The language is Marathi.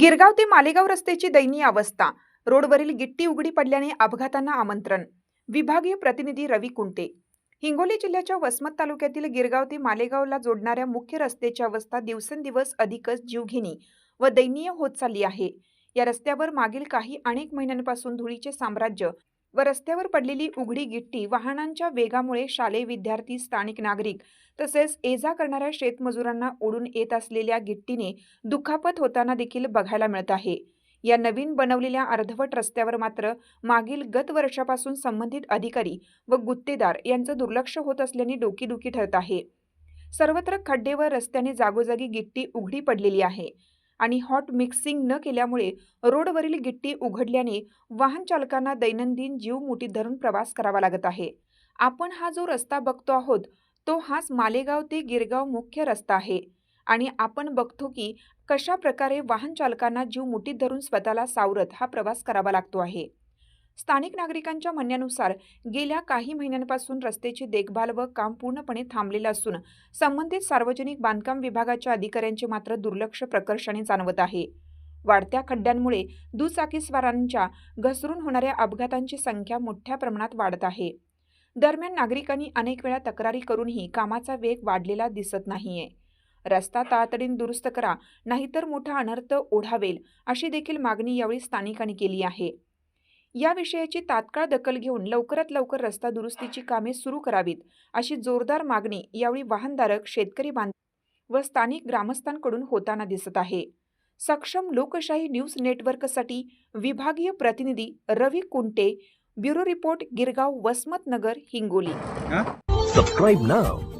गिरगाव ते मालेगाव रस्त्याची दयनीय अवस्था. रोडवरील गिट्टी उघडी पडल्याने अपघातांना आमंत्रण. विभागीय प्रतिनिधी रवी कुंटे. हिंगोली जिल्ह्याच्या वसमत तालुक्यातील गिरगाव ते मालेगावला जोडणाऱ्या मुख्य रस्त्याची अवस्था दिवसेंदिवस अधिकच जीवघेणी व दयनीय होत चालली आहे. या रस्त्यावर मागील काही अनेक महिन्यांपासून धुळीचे साम्राज्य व रस्त्यावर पडलेली उघडी गिट्टी वाहनांच्या वेगामुळे शालेय विद्यार्थी स्थानिक नागरिक तसेच ये जा करणाऱ्या शेतमजुरांना ओढून येत असलेल्या गिट्टीने दुखापत होताना देखील बघायला मिळत आहे. या नवीन बनवलेल्या अर्धवट रस्त्यावर मात्र मागील गत वर्षापासून संबंधित अधिकारी व गुत्तेदार यांचं दुर्लक्ष होत असल्याने डोकीदुखी ठरत आहे. सर्वत्र खड्डे व रस्त्याने जागोजागी गिट्टी उघडी पडलेली आहे. आणि हॉट मिक्सिंग न केल्यामुळे रोडवरील गिट्टी उघडल्याने वाहन चालकांना दैनंदिन जीव मुठीत धरून प्रवास करावा लागत आहे. आपण हा जो रस्ता बघतो आहोत तो हाच मालेगाव ते गिरगाव मुख्य रस्ता आहे. आणि आपण बघतो की कशा प्रकारे वाहन चालकांना जीव मुठीत धरून स्वतःला सावरत हा प्रवास करावा लागतो आहे. स्थानिक नागरिकांच्या म्हणण्यानुसार गेल्या काही महिन्यांपासून रस्त्याची देखभाल व काम पूर्णपणे थांबलेलं असून संबंधित सार्वजनिक बांधकाम विभागाच्या अधिकाऱ्यांचे मात्र दुर्लक्ष प्रकर्षाने जाणवत आहे. वाढत्या खड्ड्यांमुळे दुचाकीस्वारांच्या घसरून होणाऱ्या अपघातांची संख्या मोठ्या प्रमाणात वाढत आहे. दरम्यान नागरिकांनी अनेक वेळा तक्रारी करूनही कामाचा वेग वाढलेला दिसत नाहीये. रस्ता तातडीने दुरुस्त करा नाहीतर मोठा अनर्थ ओढावेल अशी देखील मागणी यावेळी स्थानिकांनी केली आहे. या विषयाची तात्काळ दखल घेऊन लवकरात लवकर रस्ता दुरुस्तीची कामे सुरू करावीत अशी जोरदार मागणी यावेळी वाहनधारक शेतकरी बांधव व स्थानिक ग्रामस्थांकडून होताना दिसत आहे. सक्षम लोकशाही न्यूज नेटवर्कसाठी विभागीय प्रतिनिधी Ravi Kunte bureau report Girgaon Vasmat Nagar Hingoli. Subscribe now